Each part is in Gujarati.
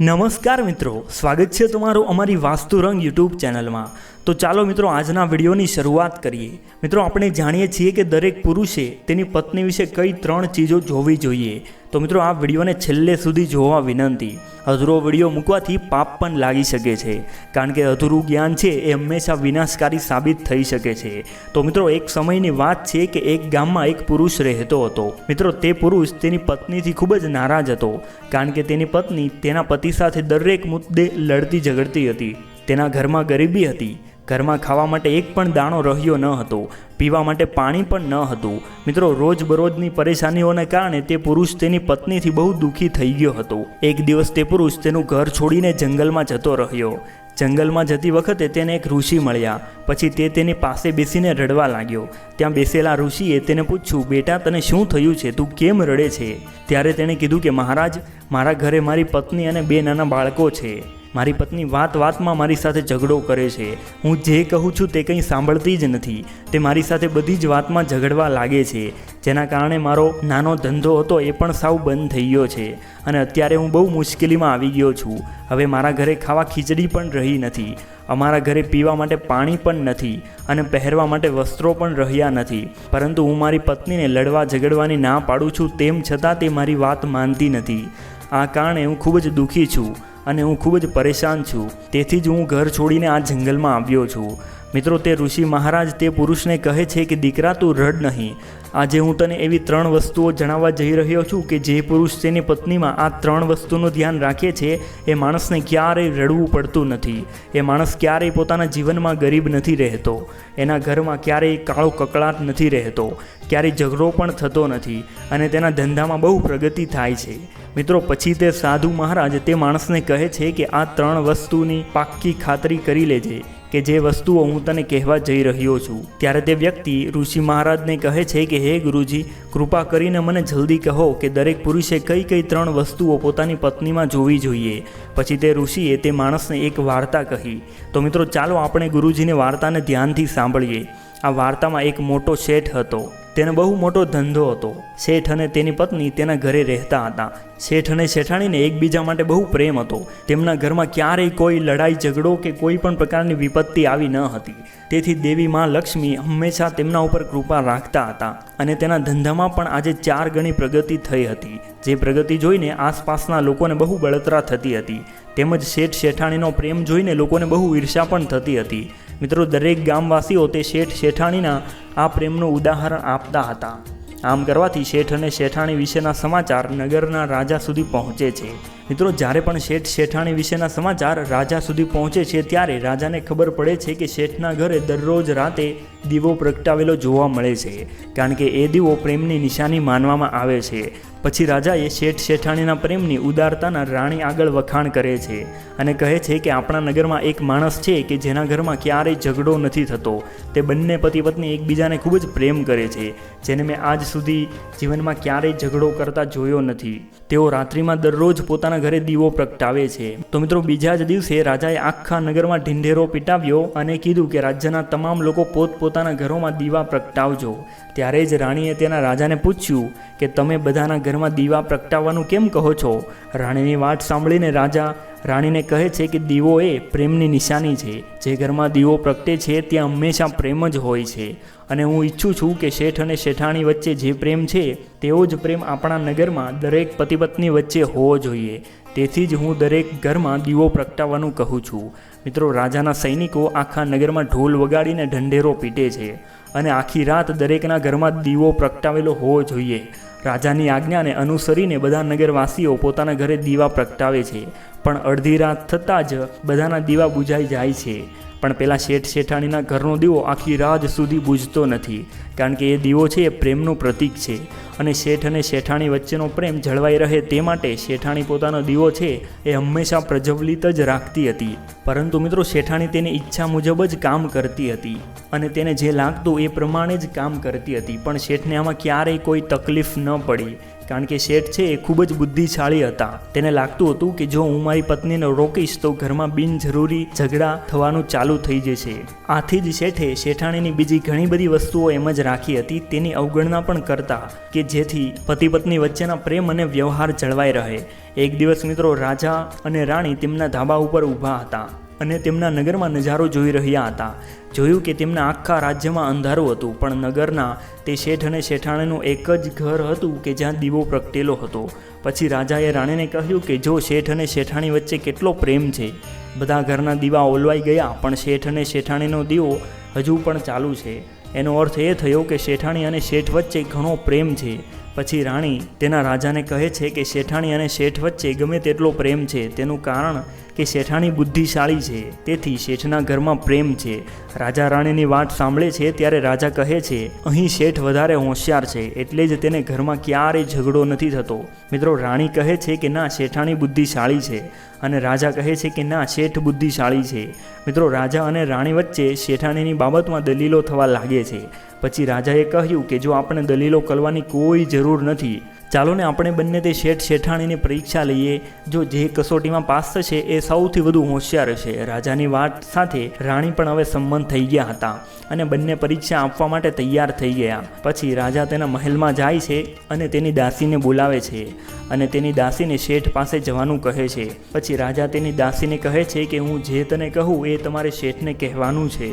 નમસ્કાર મિત્રો સ્વાગત છે તમારું અમારી વાસ્તુ રંગ યુટ્યુબ ચેનલમાં. તો ચાલો મિત્રો આજના વિડીયોની શરૂઆત કરીએ. મિત્રો, આપણે જાણીએ છીએ કે દરેક પુરુષે તેની પત્ની વિશે કઈ ત્રણ ચીજો જોવી જોઈએ. તો મિત્રો, આ વિડીયોને છેલ્લે સુધી જોવા વિનંતી. અધૂરો વીડિયો મૂકવાથી પાપ પણ લાગી શકે છે. કારણ કે અધૂરું જ્ઞાન છે એ હંમેશા વિનાશકારી સાબિત થઈ શકે છે. તો મિત્રો, એક સમયની વાત છે કે એક ગામમાં એક પુરુષ રહેતો હતો. મિત્રો, તે પુરુષ તેની પત્નીથી ખૂબ જ નારાજ હતો. કારણ કે તેની પત્ની તેના પતિ સાથે દરેક મુદ્દે લડતી ઝઘડતી હતી. તેના ઘરમાં ગરીબી હતી. ઘરમાં ખાવા માટે એક પણ દાણો રહ્યો ન હતો, પીવા માટે પાણી પણ ન હતું. મિત્રો, રોજબરોજની પરેશાનીઓને કારણે તે પુરુષ તેની પત્નીથી બહુ દુઃખી થઈ ગયો હતો. એક દિવસ તે પુરુષ તેનું ઘર છોડીને જંગલમાં જતો રહ્યો. જંગલમાં જતી વખતે તેને એક ઋષિ મળ્યા. પછી તે તેની પાસે બેસીને રડવા લાગ્યો. ત્યાં બેસેલા ઋષિએ તેને પૂછ્યું, બેટા, તને શું થયું છે? તું કેમ રડે છે? ત્યારે તેણે કીધું કે, મહારાજ, મારા ઘરે મારી પત્ની અને બે નાના બાળકો છે. મારી પત્ની વાત વાતમાં મારી સાથે ઝઘડો કરે છે. હું જે કહું છું તે કંઈ સાંભળતી જ નથી. તે મારી સાથે બધી જ વાતમાં ઝઘડવા લાગે છે. જેના કારણે મારો નાનો ધંધો હતો એ પણ સાવ બંધ થઈ ગયો છે. અને અત્યારે હું બહુ મુશ્કેલીમાં આવી ગયો છું. હવે મારા ઘરે ખાવા ખીચડી પણ રહી નથી. અમારા ઘરે પીવા માટે પાણી પણ નથી અને પહેરવા માટે વસ્ત્રો પણ રહ્યા નથી. પરંતુ હું મારી પત્નીને લડવા ઝઘડવાની ના પાડું છું તેમ છતાં તે મારી વાત માનતી નથી. આ કારણે હું ખૂબ જ દુઃખી છું. અને હું ખૂબ જ પરેશાન છું. તેથી જ હું ઘર છોડીને આ જંગલમાં આવ્યો છું. મિત્રો, તે ઋષિ મહારાજ તે પુરુષને કહે છે કે, દીકરા, તું રડ નહીં. આજે હું તને એવી ત્રણ વસ્તુઓ જણાવવા જઈ રહ્યો છું કે જે પુરુષ તેની પત્નીમાં આ ત્રણ વસ્તુનું ધ્યાન રાખે છે, એ માણસને ક્યારેય રડવું પડતું નથી. એ માણસ ક્યારેય પોતાના જીવનમાં ગરીબ નથી રહેતો. એના ઘરમાં ક્યારેય કાળો કકળાટ નથી રહેતો. ક્યારેય ઝઘડો પણ થતો નથી. અને તેના ધંધામાં બહુ પ્રગતિ થાય છે. મિત્રો, પછી તે સાધુ મહારાજ તે માણસને કહે છે કે આ ત્રણ વસ્તુની પાક્કી ખાતરી કરી લેજે કે જે વસ્તુઓ હું તને કહેવા જઈ રહ્યો છું. ત્યારે તે વ્યક્તિ ઋષિ મહારાજને કહે છે કે, હે ગુરુજી, કૃપા કરીને મને જલ્દી કહો કે દરેક પુરુષે કઈ કઈ ત્રણ વસ્તુઓ પોતાની પત્નીમાં જોવી જોઈએ. પછી તે ઋષિએ તે માણસને એક વાર્તા કહી. તો મિત્રો, ચાલો આપણે ગુરુજીની વાર્તાને ધ્યાનથી સાંભળીએ. આ વાર્તામાં એક મોટો શેઠ હતો. તેને બહુ મોટો ધંધો હતો. શેઠ અને તેની પત્ની તેના ઘરે રહેતા હતા. શેઠ અને શેઠાણીને એકબીજા માટે બહુ પ્રેમ હતો. તેમના ઘરમાં ક્યારેય કોઈ લડાઈ, ઝઘડો કે કોઈ પણ પ્રકારની વિપત્તિ આવી ન હતી. તેથી દેવી માં લક્ષ્મી હંમેશા તેમના ઉપર કૃપા રાખતા હતા અને તેના ધંધામાં પણ આજે ચાર ગણી પ્રગતિ થઈ હતી. જે પ્રગતિ જોઈને આસપાસના લોકોને બહુ બળતરા થતી હતી. તેમજ શેઠ, શેઠાણીનો પ્રેમ જોઈને લોકોને બહુ ઈર્ષા પણ થતી હતી. મિત્રો, દરેક ગામવાસીઓ તે શેઠ શેઠાણીના આ પ્રેમનું ઉદાહરણ આપતા હતા. આમ કરવાથી શેઠ અને શેઠાણી વિશેના સમાચાર નગરના રાજા સુધી પહોંચે છે. મિત્રો, જ્યારે પણ શેઠ શેઠાણી વિશેના સમાચાર રાજા સુધી પહોંચે છે, ત્યારે રાજાને ખબર પડે છે કે શેઠના ઘરે દરરોજ રાતે દીવો પ્રગટાવેલો જોવા મળે છે, કારણ કે એ દીવો પ્રેમની નિશાની માનવામાં આવે છે. પછી રાજાએ શેઠ શેઠાણીના પ્રેમની ઉદારતાના રાણી આગળ વખાણ કરે છે અને કહે છે કે આપણા નગરમાં એક માણસ છે કે જેના ઘરમાં ક્યારેય ઝઘડો નથી થતો. તે બંને પતિ પત્ની એકબીજાને ખૂબ જ પ્રેમ કરે છે, જેને મેં આજ સુધી જીવનમાં ક્યારેય ઝઘડો કરતા જોયો નથી. તેઓ રાત્રિમાં દરરોજ પોતાના ઘરે દીવો પ્રગટાવે છે. તો મિત્રો, બીજા જ દિવસે રાજાએ આખા નગરમાં ઢીંઢેરો પીટાવ્યો અને કીધું કે રાજ્યના તમામ લોકો પોતપોતાના ઘરોમાં દીવા પ્રગટાવજો. ત્યારે જ રાણીએ તેના રાજાને પૂછ્યું કે, તમે બધાના ઘરમાં દીવા પ્રગટાવવાનું કેમ કહો છો? રાણીની વાત સાંભળીને રાજા રાણીને કહે છે કે દીવો એ પ્રેમની નિશાની છે. જે ઘરમાં દીવો પ્રગટે છે, ત્યાં હંમેશા પ્રેમ જ હોય છે. અને હું ઈચ્છું છું કે શેઠ અને શેઠાણી વચ્ચે જે પ્રેમ છે, તેવો જ પ્રેમ આપણા નગરમાં દરેક પતિ પત્ની વચ્ચે હોવો જોઈએ. તેથી જ હું દરેક ઘરમાં દીવો પ્રગટાવવાનું કહું છું. મિત્રો, રાજાના સૈનિકો આખા નગરમાં ઢોલ વગાડીને ઢંઢેરો પીટે છે. અને આખી રાત દરેકના ઘરમાં દીવો પ્રગટાવેલો હોવો જોઈએ. રાજાની આજ્ઞાને અનુસરીને બધા નગરવાસીઓ પોતાના ઘરે દીવા પ્રગટાવે છે. પણ અડધી રાત થતાં જ બધાના દીવા બુજાઈ જાય છે. પણ પેલા શેઠ શેઠાણીના ઘરનો દીવો આખી રાત સુધી બુજતો નથી. કારણ કે એ દીવો છે એ પ્રેમનું પ્રતીક છે. અને શેઠ અને શેઠાણી વચ્ચેનો પ્રેમ જળવાઈ રહે તે માટે શેઠાણી પોતાનો દીવો છે એ હંમેશા પ્રજ્વલિત જ રાખતી હતી. પરંતુ મિત્રો, શેઠાણી તેની ઈચ્છા મુજબ જ કામ કરતી હતી અને તેને જે લાગતું એ પ્રમાણે જ કામ કરતી હતી. પણ શેઠને આમાં ક્યારેય કોઈ તકલીફ ન પડી. કારણ કે શેઠ છે એ ખૂબ જ બુદ્ધિશાળી હતા. તેને લાગતું હતું કે જો હું મારી પત્નીને રોકીશ તો ઘરમાં બિનજરૂરી ઝઘડા થવાનું ચાલુ થઈ જશે. આથી જ શેઠે શેઠાણીની બીજી ઘણી બધી વસ્તુઓ એમ જ રાખી હતી. તેની અવગણના પણ કરતા કે જેથી પતિ પત્ની વચ્ચેના પ્રેમ અને વ્યવહાર જળવાઈ રહે. એક દિવસ મિત્રો રાજા અને રાણી તેમના ધાબા ઉપર ઊભા હતા. અને તેમના નગરમાં નજારો જોઈ રહ્યા હતા. જોયું કે તેમના આખા રાજ્યમાં અંધારું હતું, પણ નગરના તે શેઠ અને શેઠાણીનું એક જ ઘર હતું કે જ્યાં દીવો પ્રગટેલો હતો. પછી રાજાએ રાણીને કહ્યું કે જો શેઠ અને શેઠાણી વચ્ચે કેટલો પ્રેમ છે. બધા ઘરના દીવા ઓલવાઈ ગયા, પણ શેઠ અને શેઠાણીનો દીવો હજુ પણ ચાલુ છે. એનો અર્થ એ થયો કે શેઠાણી અને શેઠ વચ્ચે ઘણો પ્રેમ છે. પછી રાણી તેના રાજાને કહે છે કે શેઠાણી અને શેઠ વચ્ચે ગમે તેટલો પ્રેમ છે, તેનું કારણ કે શેઠાણી બુદ્ધિશાળી છે, તેથી શેઠના ઘરમાં પ્રેમ છે. રાજા રાણીની વાત સાંભળે છે ત્યારે રાજા કહે છે, અહીં શેઠ વધારે હોશિયાર છે, એટલે જ તેને ઘરમાં ક્યારેય ઝઘડો નથી થતો. મિત્રો, રાણી કહે છે કે ના, શેઠાણી બુદ્ધિશાળી છે અને રાજા કહે છે કે ના, શેઠ બુદ્ધિશાળી છે. મિત્રો, રાજા અને રાણી વચ્ચે શેઠાણીની બાબતમાં દલીલો થવા લાગે છે. પછી રાજાએ કહ્યું કે જો આપણે દલીલો કરવાની કોઈ જરૂર નથી, ચાલો ને આપણે બંને તે શેઠ શેઠાણીની પરીક્ષા લઈએ. જો જે કસોટીમાં પાસ થશે એ સૌથી વધુ હોશિયાર છે રાજાની વાત સાથે રાણી પણ હવે સંમત થઈ ગયા હતા અને બંને પરીક્ષા આપવા માટે તૈયાર થઈ ગયા. પછી રાજા તેના મહેલમાં જાય છે અને તેની દાસીને બોલાવે છે અને તેની દાસીને શેઠ પાસે જવાનું કહે છે. પછી રાજા તેની દાસીને કહે છે કે હું જે તને કહું એ તમારે શેઠને કહેવાનું છે.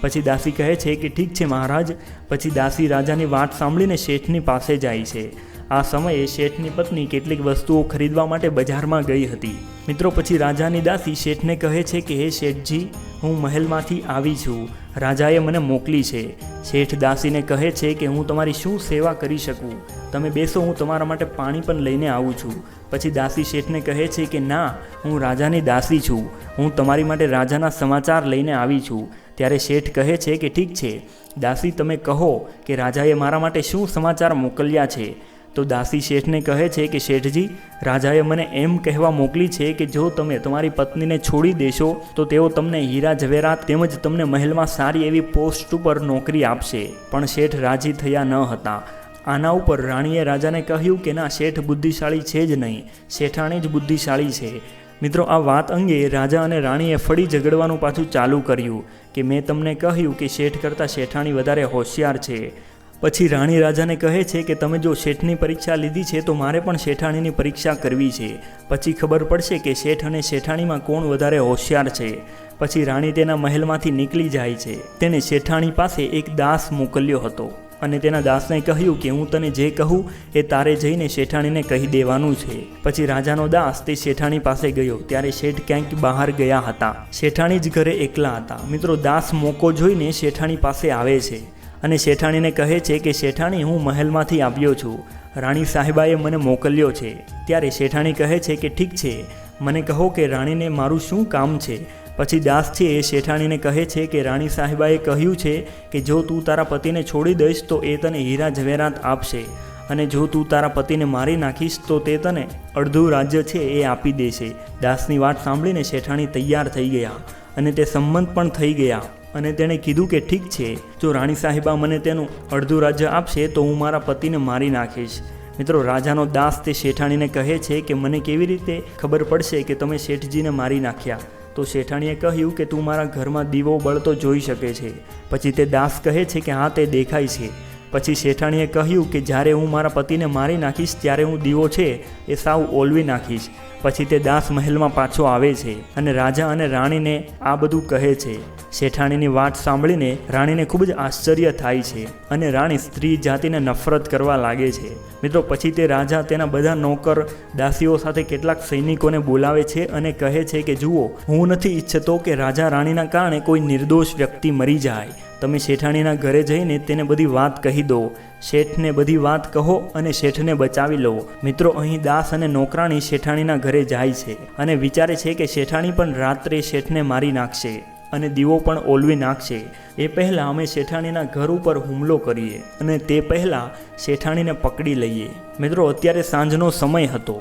પછી દાસી કહે છે કે ઠીક છે મહારાજ, પછી દાસી રાજાની વાત સાંભળીને શેઠની પાસે જાય છે. આ સમયે શેઠની પત્ની કેટલીક વસ્તુઓ ખરીદવા માટે બજારમાં ગઈ હતી. મિત્રો, પછી રાજાની દાસી શેઠને કહે છે કે, હે શેઠજી, હું મહેલમાંથી આવી છું. રાજાએ મને મોકલી છે. શેઠ દાસીને કહે છે કે, હું તમારી શું સેવા કરી શકું? તમે બેસો, હું તમારા માટે પાણી પણ લઈને આવું છું. પછી દાસી શેઠને કહે છે કે, ના, હું રાજાની દાસી છું. હું તમારી માટે રાજાના સમાચાર લઈને આવી છું. ત્યારે શેઠ કહે છે કે ઠીક છે, દાસી તમે કહો કે રાજાએ મારા માટે શું સમાચાર મોકલ્યા છે? તો દાસી શેઠને કહે છે કે શેઠજી, રાજાએ મને એમ કહેવા મોકલી છે કે જો તમે તમારી પત્નીને છોડી દેશો, તો તેઓ તમને હીરા, ઝવેરાત તેમજ તમને મહેલમાં સારી એવી પોસ્ટ ઉપર નોકરી આપશે. પણ શેઠ રાજી થયા ન હતા. આના ઉપર રાણીએ રાજાને કહ્યું કે ના, શેઠ બુદ્ધિશાળી છે જ નહીં. શેઠાણી જ બુદ્ધિશાળી છે. મિત્રો, આ વાત અંગે રાજા અને રાણીએ ફરી ઝઘડવાનું પાછું ચાલુ કર્યું કે મેં તમને કહ્યું કે શેઠ કરતાં શેઠાણી વધારે હોશિયાર છે. પછી રાણી રાજાને કહે છે કે તમે જો શેઠની પરીક્ષા લીધી છે તો મારે પણ શેઠાણીની પરીક્ષા કરવી છે. પછી ખબર પડશે કે શેઠ અને શેઠાણીમાં કોણ વધારે હોશિયાર છે. પછી રાણી તેના મહેલમાંથી નીકળી જાય છે. તેણે શેઠાણી પાસે એક દાસ મોકલ્યો હતો. અને તેના દાસને કહ્યું કે હું તને જે કહું એ તારે જઈને શેઠાણીને કહી દેવાનું છે. પછી રાજાનો દાસ તે શેઠાણી પાસે ગયો. ત્યારે શેઠ ક્યાંક બહાર ગયા હતા. શેઠાણી જ ઘરે એકલા હતા. મિત્રો, દાસ મોકો જોઈને શેઠાણી પાસે આવે છે અને શેઠાણીને કહે છે કે, શેઠાણી, હું મહેલમાંથી આવ્યો છું. રાણી સાહેબાએ મને મોકલ્યો છે. ત્યારે શેઠાણી કહે છે કે, ઠીક છે. મને કહો કે, રાણીને મારું શું કામ છે? પછી દાસ છે એ શેઠાણીને કહે છે કે, રાણી સાહેબાએ કહ્યું છે કે, જો તું તારા પતિને છોડી દઈશ, તો એ તને હીરા ઝવેરાત આપશે. અને જો તું તારા પતિને મારી નાખીશ, તો તે તને અડધું રાજ્ય છે એ આપી દેશે. દાસની વાત સાંભળીને શેઠાણી તૈયાર થઈ ગયા અને તે સંમત પણ થઈ ગયા અને તેણે કીધું કે, ઠીક છે, જો રાણી સાહેબા મને તેનું અડધું રાજ્ય આપશે, તો હું મારા પતિને મારી નાખીશ. મિત્રો, રાજાનો દાસ તે શેઠાણીને કહે છે કે, મને કેવી રીતે ખબર પડશે કે તમે શેઠજીને મારી નાખ્યા? તો શેઠાણીએ કહ્યું કે તું મારા ઘરમાં દીવો બળતો જોઈ શકે છે. પછી તે દાસ કહે છે કે હા, તે દેખાય છે. પછી શેઠાણીએ કહ્યું કે જ્યારે હું મારા પતિને મારી નાખીશ, ત્યારે હું દીવો છે એ સાવ ઓલવી નાખીશ. પછી તે દાસ મહેલમાં પાછો આવે છે અને રાજા અને રાણીને આ બધું કહે છે. શેઠાણીની વાત સાંભળીને રાણીને ખૂબ જ આશ્ચર્ય થાય છે અને રાણી સ્ત્રી જાતિને નફરત કરવા લાગે છે. મિત્રો, પછી તે રાજા તેના બધા નોકર દાસીઓ સાથે કેટલાક સૈનિકોને બોલાવે છે અને કહે છે કે, જુઓ, હું નથી ઈચ્છતો કે રાજા રાણીના કારણે કોઈ નિર્દોષ વ્યક્તિ મરી જાય. તમે શેઠાણીના ઘરે જઈને તેને બધી વાત કહી દો. શેઠને બધી વાત કહો અને શેઠને બચાવી લો. મિત્રો, અહીં દાસ અને નોકરાણી શેઠાણીના ઘરે જાય છે અને વિચારે છે કે શેઠાણી પણ રાત્રે શેઠને મારી નાખશે. અને દીવો પણ ઓલવી નાખશે. એ પહેલાં અમે શેઠાણીના ઘર ઉપર હુમલો કરીએ અને તે પહેલાં શેઠાણીને પકડી લઈએ. મિત્રો, અત્યારે સાંજનો સમય હતો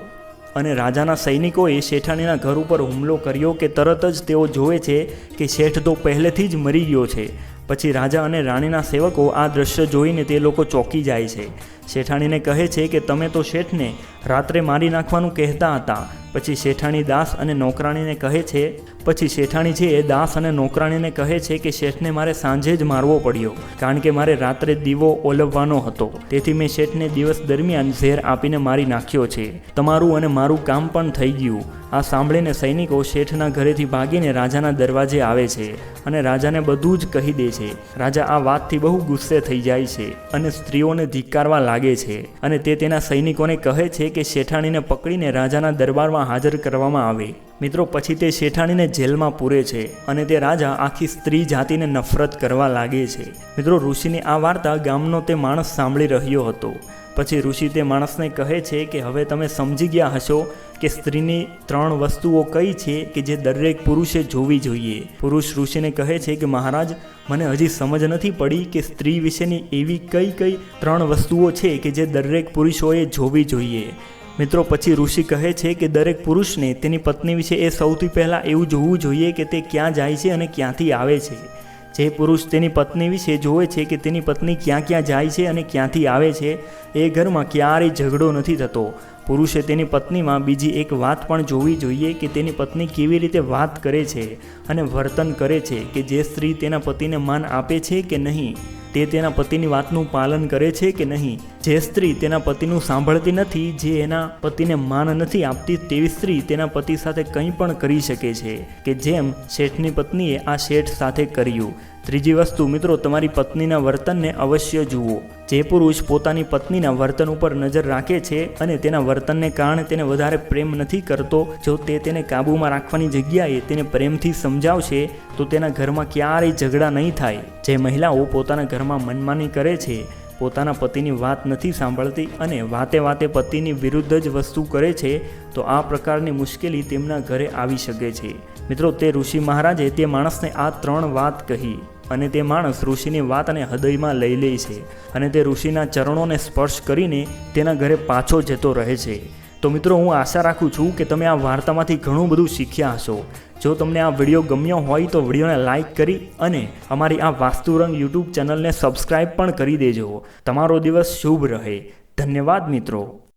અને રાજાના સૈનિકોએ શેઠાણીના ઘર ઉપર હુમલો કર્યો કે તરત જ તેઓ જોવે છે કે શેઠ તો પહેલેથી જ મરી ગયો છે. પછી રાજા અને રાણીના સેવકો આ દ્રશ્ય જોઈને તે લોકો ચોંકી જાય છે. શેઠાણીને કહે છે કે તમે તો શેઠને રાત્રે મારી નાખવાનું કહેતા હતા પછી શેઠાણી દાસ અને નોકરાણીને કહે છે, પછી શેઠાણી છે એ દાસ અને નોકરાણીને કહે છે કે શેઠને મારે સાંજે જ મારવો પડ્યો, કારણ કે મારે રાત્રે દીવો ઓલવવાનો હતો. તેથી મેં શેઠને દિવસ દરમિયાન ઝેર આપીને મારી નાખ્યો છે. તમારું અને મારું કામ પણ થઈ ગયું. આ સાંભળીને સૈનિકો શેઠના ઘરેથી ભાગીને રાજાના દરવાજે આવે છે અને રાજાને બધું જ કહી દે છે. રાજા આ વાતથી બહુ ગુસ્સે થઈ જાય છે અને સ્ત્રીઓને ધિક્કારવા લાગે છે અને તે તેના સૈનિકોને કહે છે કે શેઠાણીને પકડીને રાજાના દરબારમાં હાજર કરવામાં આવે. મિત્રો, પછી તે શેઠાણીને જેલમાં પૂરે છે અને તે રાજા આખી સ્ત્રી જાતિને નફરત કરવા લાગે છે. મિત્રો, ઋષિની આ વાર્તા ગામનો તે માણસ સાંભળી રહ્યો હતો. પછી ઋષિ તે માણસને કહે છે કે હવે તમે સમજી ગયા હશો કે સ્ત્રીની ત્રણ વસ્તુઓ કઈ છે કે જે દરેક પુરુષે જોવી જોઈએ. પુરુષ ઋષિને કહે છે કે મહારાજ, મને હજી સમજ નથી પડી કે સ્ત્રી વિશેની એવી કઈ કઈ ત્રણ વસ્તુઓ છે કે જે દરેક પુરુષોએ જોવી જોઈએ. મિત્રો, પછી ઋષિ કહે છે કે દરેક પુરુષને તેની પત્ની વિશે એ સૌથી પહેલાં એવું જોવું જોઈએ કે તે ક્યાં જાય છે અને ક્યાંથી આવે છે. જે પુરુષ તેની પત્ની વિશે જોવે છે કે તેની પત્ની ક્યાં ક્યાં જાય છે અને ક્યાંથી આવે છે, એ ઘરમાં ક્યારેય ઝઘડો નથી થતો. પુરુષે તેની પત્નીમાં બીજી એક વાત પણ જોવી જોઈએ કે તેની પત્ની કેવી રીતે વાત કરે છે અને વર્તન કરે છે કે જે સ્ત્રી તેના પતિને માન આપે છે કે નહીં. તે તેના પતિની વાતનું પાલન કરે છે કે નહીં. જે સ્ત્રી તેના પતિનું સાંભળતી નથી, જે એના પતિને માન નથી આપતી, તેવી સ્ત્રી તેના પતિ સાથે કંઈ પણ કરી શકે છે, કે જેમ શેઠની પત્નીએ આ શેઠ સાથે કર્યું. ત્રીજી વસ્તુ, મિત્રો, તમારી પત્નીના વર્તનને અવશ્ય જુઓ. જે પુરુષ પોતાની પત્નીના વર્તન ઉપર નજર રાખે છે અને તેના વર્તનને કારણે તેને વધારે પ્રેમ નથી કરતો, જો તે તેને કાબૂમાં રાખવાની જગ્યાએ તેને પ્રેમથી સમજાવશે, તો તેના ઘરમાં ક્યારેય ઝઘડા નહીં થાય. જે મહિલાઓ પોતાના ઘરમાં મનમાની કરે છે પોતાના પતિની વાત નથી સાંભળતી અને વાતે વાતે પતિની વિરુદ્ધ જ વસ્તુ કરે છે, તો આ પ્રકારની મુશ્કેલી તેમના ઘરે આવી શકે છે. મિત્રો, તે ઋષિ મહારાજે તે માણસને આ ત્રણ વાત કહી અને તે માણસ ઋષિની વાત અને હૃદયમાં લઈ લે છે અને તે ઋષિના ચરણોને સ્પર્શ કરીને તેના ઘરે પાછો જતો રહે છે. તો મિત્રો, હું આશા રાખું છું કે તમે આ વાર્તામાંથી ઘણું બધું શીખ્યા હશો. જો તમને આ વીડિયો ગમ્યો હોય તો વિડીયોને લાઇક કરી અને અમારી આ વાસ્તુરંગ યુટ્યુબ ચેનલને સબસ્ક્રાઈબ પણ કરી દેજો. તમારો દિવસ શુભ રહે. ધન્યવાદ મિત્રો.